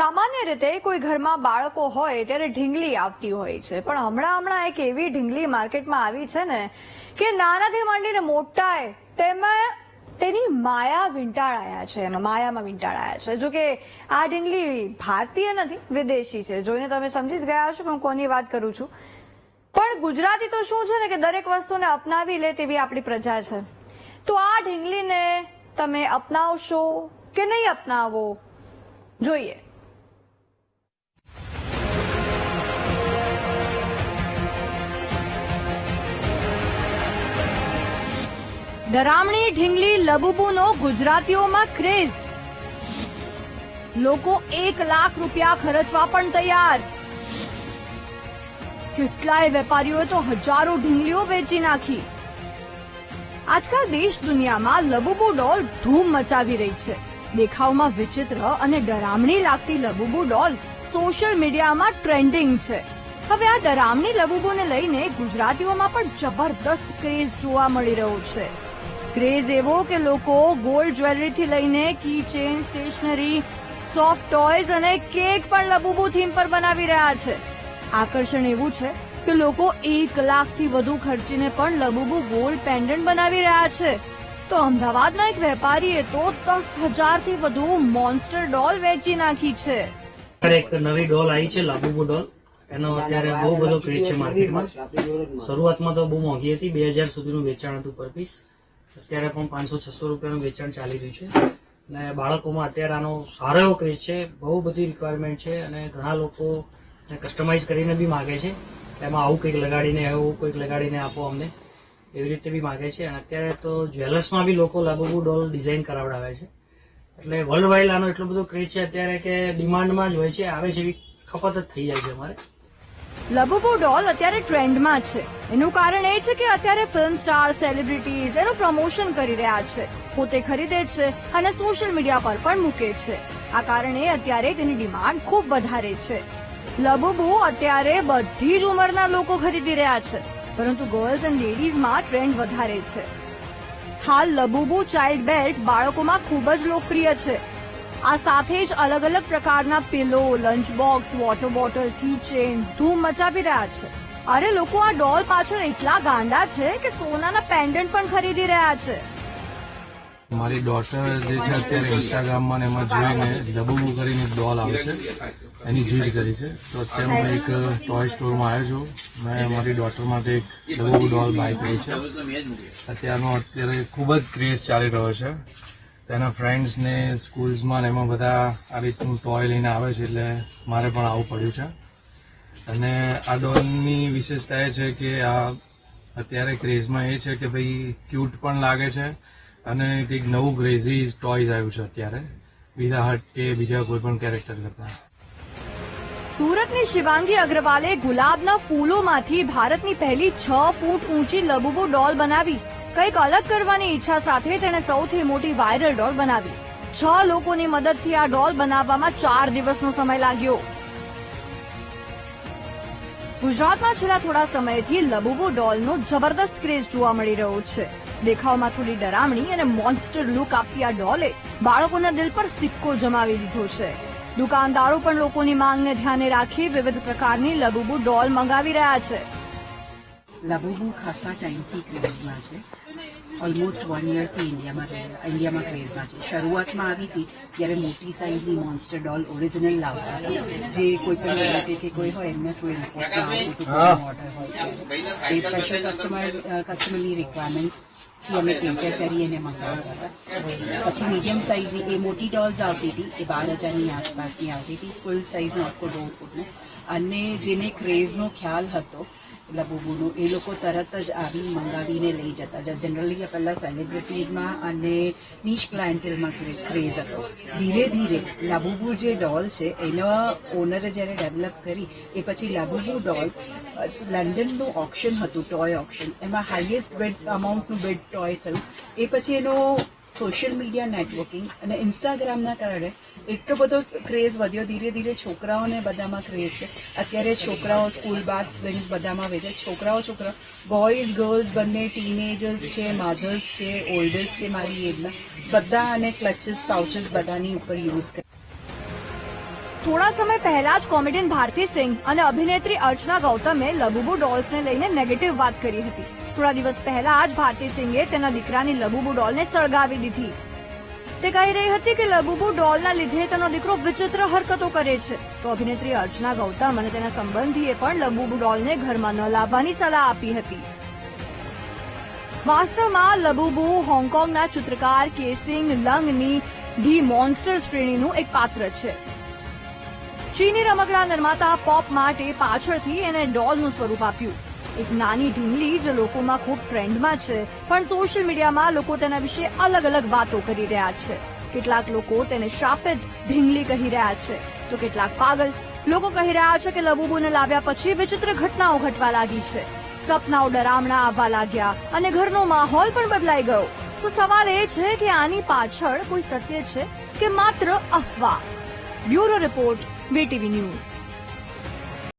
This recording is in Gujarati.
સામાન્ય રીતે કોઈ ઘરમાં બાળકો હોય ત્યારે ઢીંગલી આવતી હોય છે. પણ હમણાં હમણાં એક એવી ઢીંગલી માર્કેટમાં આવી છે ને કે નાનાથી માંડીને મોટાએ તેમાં તેની માયા વીંટાળાયા છે એમાં માયામાં વીંટાળાયા છે. જો કે આ ઢીંગલી ભારતીય નથી, વિદેશી છે. જોઈને તમે સમજી જ ગયા હશો હું કોની વાત કરું છું. પણ ગુજરાતી તો શું છે ને કે દરેક વસ્તુને અપનાવી લે તેવી આપણી પ્રજા છે. તો આ ઢીંગલીને તમે અપનાવશો કે નહીં અપનાવો? જોઈએ. ડરામણી ઢીંગલી લબુબુનો ગુજરાતીઓમાં ક્રેઝ. લોકો એક લાખ રૂપિયા ખર્ચવા પણ તૈયાર. કેટલાય વેપારીઓએ તો હજારો ઢીંગલીઓ વેચી નાખી. આજકાલ દેશ દુનિયામાં લબુબુ ડોલ ધૂમ મચાવી રહી છે. દેખાવમાં વિચિત્ર અને ડરામણી લાગતી લબુબુ ડોલ સોશિયલ મીડિયામાં ટ્રેન્ડિંગ છે. હવે આ ડરામણી લબુબુને લઈને ગુજરાતીઓમાં પણ જબરદસ્ત ક્રેઝ જોવા મળી રહ્યો છે. ક્રેઝ એવો કે લોકો ગોલ્ડ જ્વેલરીથી લઈને key chain stationery soft toys અને કેક પણ લબુબુ થીમ પર બનાવી રહ્યા છે. આકર્ષણ એવું છે કે લોકો એક લાખથી વધુ ખર્ચીને પણ લબુબુ ગોલ્ડ પેન્ડન્ટ બનાવી રહ્યા છે. તો અમદાવાદના એક વેપારીએ તો દસ હજારથી વધુ મોન્સ્ટર ડોલ વેચી નાખી છે. એક નવી ડોલ આવી છે, લાબુબુ ડોલ એનો અત્યારે બહુ બધો ક્રેઝ છે માર્કેટમાં શરૂઆતમાં તો બહુ મોંઘી હતી, બે હજાર સુધીનું વેચાણ હતું પર પીસ અત્યારે પણ પાંચસો છસો રૂપિયાનું વેચાણ ચાલી રહ્યું છે. અને બાળકોમાં અત્યારે આનો સારો એવો ક્રેઝ છે. બહુ બધી રિક્વાયરમેન્ટ છે અને ઘણા લોકો કસ્ટમાઇઝ કરીને બી માગે છે. એમાં આવું કંઈક લગાડીને, એવું કંઈક લગાડીને આપો અમને. એવી રીતે બી માગે છે. અને અત્યારે તો જ્વેલર્સમાં બી લોકો લાબુબુ ડોલ ડિઝાઇન કરાવડાવે છે. એટલે વર્લ્ડ વાઇડ આનો એટલો બધો ક્રેઝ છે અત્યારે કે ડિમાન્ડમાં જ હોય છે. આવે છે એવી ખપત જ થઈ જાય છે અમારે. લબુબુ ડોલ અત્યારે ટ્રેન્ડમાં છે. એનું કારણ એ છે કે અત્યારે ફિલ્મ સ્ટાર સેલિબ્રિટીઝ એનું પ્રમોશન કરી રહ્યા છે. પોતે ખરીદે છે અને સોશિયલ મીડિયા પર પણ મૂકે છે. આ કારણે અત્યારે તેની ડિમાન્ડ ખૂબ વધારે છે. લબુબુ અત્યારે બધી જ ઉંમરના લોકો ખરીદી રહ્યા છે, પરંતુ ગર્લ્સ એન્ડ લેડીઝમાં ટ્રેન્ડ વધારે છે. હાલ લબુબુ ચાઇલ્ડ બેલ્ટ બાળકોમાં ખૂબ જ લોકપ્રિય છે. આ સાથે જ અલગ અલગ પ્રકારના pillow lunch box water bottle chain ધૂમ મચાવી રહ્યા છે. અરે લોકો, આ ડોલ પાછળ એટલા ગાંડા છે કે સોનાના પેન્ડન્ટ પણ ખરીદી રહ્યા છે. મારી ડોટર જે છે અત્યારે ઇન્સ્ટાગ્રામમાં એમાં જોઈને ડબુ કરીને ડોલ આવે છે. એની જીદ કરી છે. તો અત્યારે હું એક ટોય સ્ટોરમાં આવ્યો છું. મેં મારી ડોટર માટે એક ડબુ ડોલ બાય કરી છે. અત્યારનો અત્યારે ખૂબ જ ક્રેઝ ચાલી રહ્યો છે. તેના ફ્રેન્ડ્સને સ્કૂલ્સમાં એમાં બધા આ રીતનું ટોય લઈને આવે છે એટલે મારે પણ આવવું પડ્યું છે. અને આ ડોલની વિશેષતા એ છે કે આ અત્યારે ક્રેઝમાં એ છે કે ભાઈ ક્યુટ પણ લાગે છે અને કંઈક નવું ક્રેઝી ટોયઝ આવ્યું છે અત્યારે. બીજા હટ કે બીજા કોઈ પણ કેરેક્ટર કરતા. સુરતની શિવાંગી અગ્રવાલે ગુલાબના ફૂલોમાંથી ભારતની પહેલી છ ફૂટ ઊંચી લબુબુ ડોલ બનાવી. કંઈક અલગ કરવાની ઈચ્છા સાથે તેણે સૌથી મોટી વાયરલ ડોલ બનાવી. છ લોકોની મદદથી આ ડોલ બનાવવામાં ચાર દિવસનો સમય લાગ્યો. ગુજરાતમાં છેલ્લા થોડા સમયથી લબુબો ડોલનો જબરદસ્ત ક્રેઝ જોવા મળી રહ્યો છે. દેખાવમાં થોડી ડરામણી અને મોન્સ્ટર લુક આપતી આ ડોલે બાળકોના દિલ પર સિક્કો જમાવી દીધો છે. દુકાનદારો પણ લોકોની માંગને ધ્યાને રાખી વિવિધ પ્રકારની લબુબુ ડોલ મંગાવી રહ્યા છે. લાબુબુ ખાસા ટાઈમથી ક્રેઝમાં છે. ઓલમોસ્ટ વન યરથી ઇન્ડિયામાં ઇન્ડિયામાં ક્રેઝમાં છે. શરૂઆતમાં આવી હતી ત્યારે મોટી સાઇઝની મોન્સ્ટર ડોલ ઓરિજિનલ લાવતા હતા. જે કોઈ પણ રિલેટિવ કે કોઈ હોય એમને કોઈ રિપોર્ટમાં આવતું ઓર્ડર હોય એ સ્પેશિયલ કસ્ટમર કસ્ટમરની રિક્વાયરમેન્ટ્સ કેટર કરી એને મંગાવતા હતા પછી મીડિયમ સાઇઝની એ મોટી ડોલ્સ આવતી હતી એ બાર હજારની આસપાસની આવતી હતી ફૂલ સાઇઝનો આખો દોઢ ફૂટનો અને જેને ક્રેઝનો ખ્યાલ હતો લબુબુનો એ લોકો તરત જ આવી મંગાવીને લઈ જતા જનરલી પહેલાં સેલિબ્રિટીઝમાં અને નીશ ક્લાયન્ટેલમાં ક્રેઝ હતો ધીરે ધીરે લાબુબુ જે ડોલ છે એના ઓનરે જ્યારે ડેવલપ કરી એ પછી લાબુબુ ડોલ લંડનનું ઓપ્શન હતું ટોય ઓપ્શન એમાં હાઈએસ્ટ બેડ અમાઉન્ટનું બેડ ટોય થયું એ પછી એનો સોશિયલ મીડિયા નેટવર્કિંગ અને ઇન્સ્ટાગ્રામના કારણે એટલો બધો ક્રેઝ વધ્યો. ધીરે ધીરે છોકરાઓને બધામાં ક્રેઝ છે. અત્યારે છોકરાઓ સ્કૂલ બાદ સ્વિંગ બધામાં વેચે છોકરાઓ છોકરા બોયઝ ગર્લ્સ બંને ટીનેજર્સ છે મધર્સ છે ઓલ્ડર્સ છે મારી એજના બધા અને ક્લચીસ પાઉચીસ બધાની ઉપર યુઝ કરે. થોડા સમય પહેલા જ કોમેડિયન ભારતી સિંઘ અને અભિનેત્રી અર્ચના ગૌતમે લબુબુ ડોલ્સને લઈને નેગેટિવ વાત કરી હતી. થોડા દિવસ પહેલા જ ભારતી સિંઘે તેના દીકરાની લબુબુ ડોલને સળગાવી દીધી. તે કહી રહી હતી કે લબુબુ ડોલના લીધે તેનો દીકરો વિચિત્ર હરકતો કરે છે. તો અભિનેત્રી અર્ચના ગૌતમ અને તેના સંબંધીએ પણ લબુબુ ડોલને ઘરમાં ન લાવવાની સલાહ આપી હતી. વાસ્તવમાં લબુબુ હોંગકોંગના ચિત્રકાર કેસિંગ લંગની ધી મોન્સ્ટર શ્રેણીનું એક પાત્ર છે. ચીની રમકડા નિર્માતા પોપ માટે પાછળથી એને ડોલનું સ્વરૂપ આપ્યું. એક નાની ઢીંગલી જે લોકોમાં ખૂબ ટ્રેન્ડમાં છે, પણ સોશિયલ મીડિયામાં લોકો તેના વિશે અલગ અલગ વાતો કરી રહ્યા છે. કેટલાક લોકો તેને શાપિત ઢીંગલી કહી રહ્યા છે. તો કેટલાક પાગલ લોકો કહી રહ્યા છે કે લબુબુને લાવ્યા પછી વિચિત્ર ઘટનાઓ ઘટવા લાગી છે. સપનાઓ ડરામણા આવવા લાગ્યા અને ઘરનો માહોલ પણ બદલાઈ ગયો. તો સવાલ એ છે કે આની પાછળ કોઈ સત્ય છે કે માત્ર અફવા? Bureau report, VTV news.